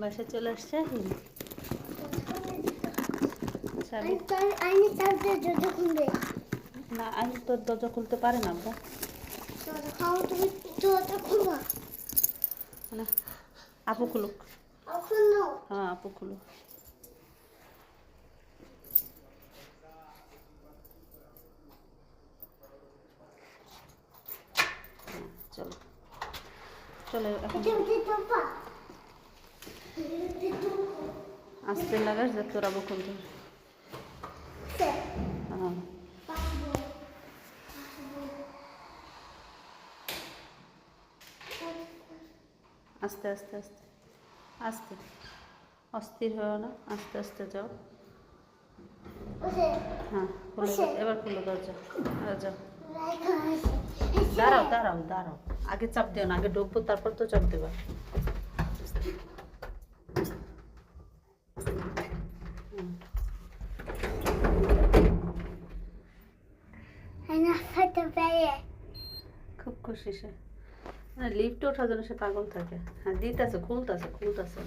বাসায় চলে আসছে। না আমি তোর দরজা খুলতে পারে না আব্বা। খুলবা। না আপু খুলুক। নাও হ্যাঁ আপু খুলুক। হ্যাঁ, চলো। চলো এখন আসতে লাগাস যে তোর খুলতে হ্যাঁ আস্তে আস্তে আস্তে আস্তে অস্থির হয়েও না আস্তে আস্তে যাও হ্যাঁ এবার খুলে দরজা যাও দাঁড়াও দাঁড়াও দাঁড়াও আগে চাপ দিও না আগে ডুববো তারপর তো চাপ দেবা খুব খুশি সে। লিফটে ওঠার জন্য সে পাগল থাকে। হ্যাঁ দিতেছে খুলতেছে খুলতেছে।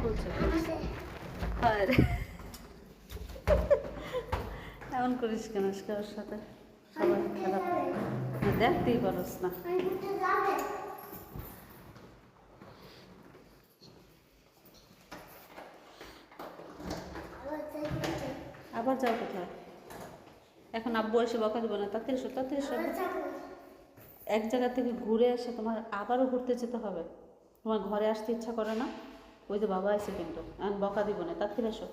খুলছে। এমন করিস কেন ওর সাথে? সবাই খারাপ না, দেখতেই পারস না আমি উঠে যাবে আবার যাইতে আবার যাও কোথায়? এখন আব্বু এসে বকা দেবো না। তাতে এসো তাতে এসো। এক জায়গা থেকে ঘুরে এসে তোমার আবারও ঘুরতে যেতে হবে। তোমার ঘরে আসতে ইচ্ছা করে না। ওই যে বাবা আছে কিন্তু এখন বকা দিব না। তাতে এসো।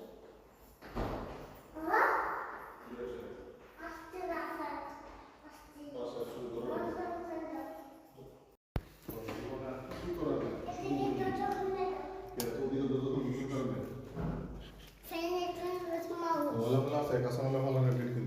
se casaron luego en el Virgin